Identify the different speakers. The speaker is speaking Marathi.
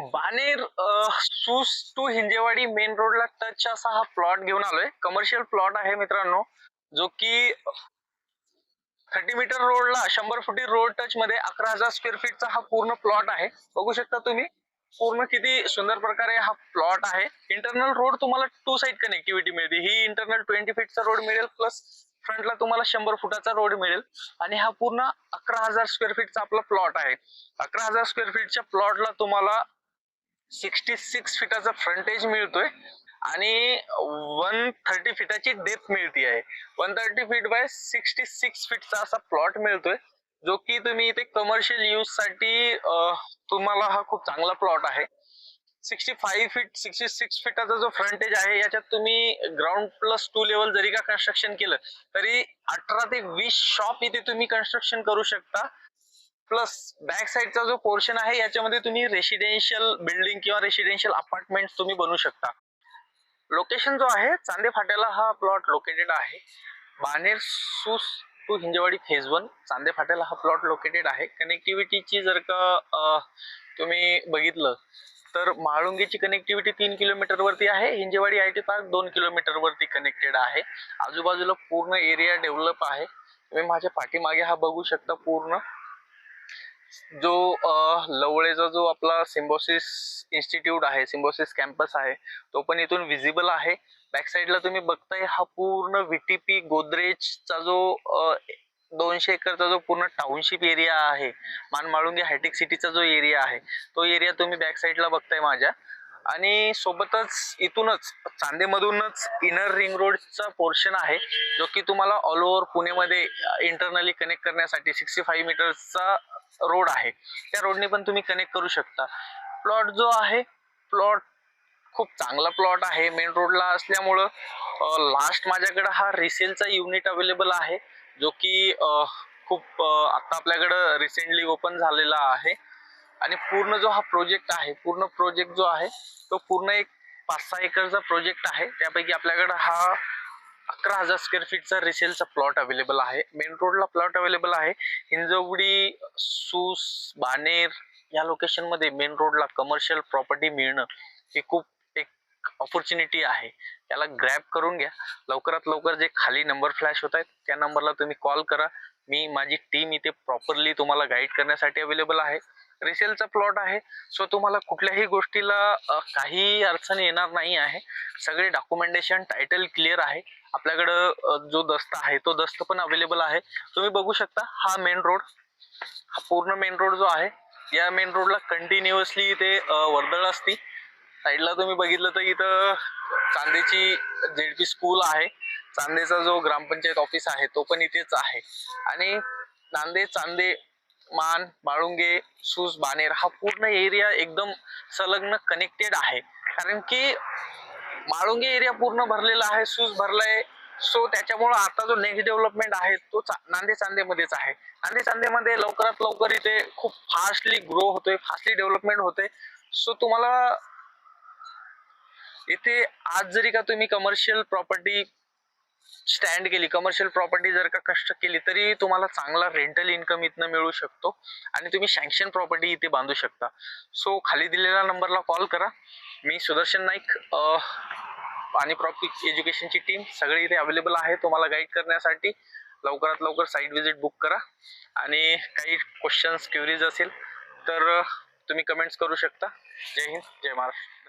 Speaker 1: हो. बानेर सुस टू हिंजेवाडी मेन रोडला टच असा हा प्लॉट घेऊन आलोय. कमर्शियल प्लॉट आहे मित्रांनो जो की थर्टी मीटर रोडला शंभर फुटी रोड टच मध्ये अकरा हजार स्क्वेअर फीटचा हा पूर्ण प्लॉट आहे. बघू शकता तुम्ही पूर्ण किती सुंदर प्रकारे हा प्लॉट आहे. इंटरनल रोड तुम्हाला टू साईड कनेक्टिव्हिटी मिळते ही इंटरनल ट्वेंटी फीटचा रोड मिळेल प्लस फ्रंटला तुम्हाला शंभर फुटाचा रोड मिळेल. आणि हा पूर्ण अकरा हजार स्क्वेअर फीटचा आपला प्लॉट आहे. अकरा हजार स्क्वेअर फीटच्या प्लॉटला तुम्हाला सिक्स्टी सिक्स फिटाचा फ्रंटेज मिळतोय आणि वन थर्टी फिटाची डेप्थ मिळती आहे. One thirty feet by sixty six फीटचा असा प्लॉट मिळतोय जो की तुम्ही इथे कमर्शियल यूजसाठी तुम्हाला हा खूप चांगला प्लॉट आहे. Sixty five feet sixty six फिटाचा जो फ्रंटेज आहे याच्यात तुम्ही ग्राउंड प्लस टू लेवल जरी का कन्स्ट्रक्शन केलं तरी अठरा ते वीस शॉप इथे तुम्ही कन्स्ट्रक्शन करू शकता. प्लस बॅक साईडचा जो पोर्शन आहे याच्यामध्ये तुम्ही रेसिडेन्शियल बिल्डिंग किंवा रेसिडेन्शियल अपार्टमेंट तुम्ही बनवू शकता. लोकेशन जो आहे चांदे फाट्याला हा प्लॉट लोकेटेड आहे. Baner Sus to Hinjawadi phase one Chande फाट्याला हा प्लॉट लोकेटेड आहे. कनेक्टिव्हिटीची जर का तुम्ही बघितलं तर म्हाळुंगीची कनेक्टिव्हिटी तीन किलोमीटर वरती आहे. हिंजेवाडी आय टी पार्क दोन किलोमीटर वरती कनेक्टेड आहे. आजूबाजूला पूर्ण एरिया डेव्हलप आहे. तुम्ही माझ्या पाठीमागे हा बघू शकता पूर्ण. जो लवळेचा जो आपला सिम्बोसिस इन्स्टिट्यूट आहे सिम्बोसिस कॅम्पस आहे तो पण इथून विजिबल आहे. बॅक साईडला तुम्ही बघताय हा पूर्ण व्हीटीपी गोदरेजचा जो दोनशे एकरचा जो पूर्ण टाउनशिप एरिया आहे मानमाळुंगी हायटेक सिटीचा जो एरिया आहे तो एरिया तुम्ही बॅक साईडला बघताय माझ्या. आणि सोबतच इथूनच चांदेमधूनच इनर रिंग रोडचा पोर्शन आहे जो की तुम्हाला ऑल ओव्हर पुणेमध्ये इंटरनली कनेक्ट करण्यासाठी सिक्स्टी फाईव्ह मीटर्सचा रोड आहे. त्या रोडने पण तुम्ही कनेक्ट करू शकता. प्लॉट जो आहे प्लॉट खूप चांगला प्लॉट आहे. मेन रोडला असल्यामुळं लास्ट माझ्याकडं हा रिसेलचा युनिट अवेलेबल आहे जो की खूप आत्ता आता आपल्याकडं रिसेंटली ओपन झालेला आहे. आणि पूर्ण जो हा प्रोजेक्ट आहे पूर्ण प्रोजेक्ट जो आहे तो पूर्ण एक पाच सहा एकरचा प्रोजेक्ट आहे. त्यापैकी आपल्याकडं हा अकरा हजार स्क्वेअर फीटचा रिसेलचा प्लॉट अवेलेबल आहे. मेन रोडला प्लॉट अवेलेबल आहे. हिंजवडी सूस बानेर या लोकेशनमध्ये मेन रोडला कमर्शियल प्रॉपर्टी मिळणं ही खूप एक ऑपॉर्च्युनिटी आहे. त्याला ग्रॅब करून घ्या. लवकरात लवकर जे खाली नंबर फ्लॅश होत आहेत त्या नंबरला तुम्ही कॉल करा. मी माझी टीम इथे प्रॉपरली तुम्हाला गाईड करण्यासाठी अवेलेबल आहे. रिसेलचा प्लॉट आहे. सो तुम्हाला कुठल्याही गोष्टीला काही अडचण येणार नाही आहे. सगळे डॉक्युमेंटेशन टायटल क्लिअर आहे. आपल्याकडं जो दस्त आहे तो दस्त पण अवेलेबल आहे. तुम्ही बघू शकता हा मेन रोड हा पूर्ण मेन रोड जो आहे या मेन रोडला कंटिन्युअसली इथे वर्दळ असती. साईडला तुम्ही बघितलं तर इथं चांदेची जेडपी स्कूल आहे. चांदेचा जो ग्रामपंचायत ऑफिस आहे तो पण इथेच आहे. आणि नांदे चांदे मान बाळुंगे सूस बानेर हा पूर्ण एरिया एकदम संलग्न कनेक्टेड आहे. कारण की माळुंगे एरिया पूर्ण भरलेला आहे सूज भरलाय. सो त्याच्यामुळं आता जो नेक्स्ट डेव्हलपमेंट आहे तो नांदे चांदेमध्येच आहे. नांदे चांदेमध्ये लवकरात लवकर इथे खूप फास्टली ग्रो होतोय फास्टली डेव्हलपमेंट होते सो तुम्हाला इथे आज जरी का तुम्ही कमर्शियल प्रॉपर्टी स्टँड केली कमर्शियल प्रॉपर्टी जर का कष्ट केली तरी तुम्हाला चांगला रेंटल इन्कम इथनं मिळू शकतो. आणि तुम्ही सँक्शन प्रॉपर्टी इथे बांधू शकता. सो खाली दिलेल्या नंबरला कॉल करा. मी सुदर्शन नाईक आणि प्रॉपिक एज्युकेशनची टीम सगळी इथे अवेलेबल आहे. तुम्हाला गाईड करण्यासाठी लवकरात लवकर साईट व्हिजिट बुक करा. आणि काही क्वेश्चन्स क्युरीज असेल तर तुम्ही कमेंट्स करू शकता. जय हिंद जय महाराष्ट्र.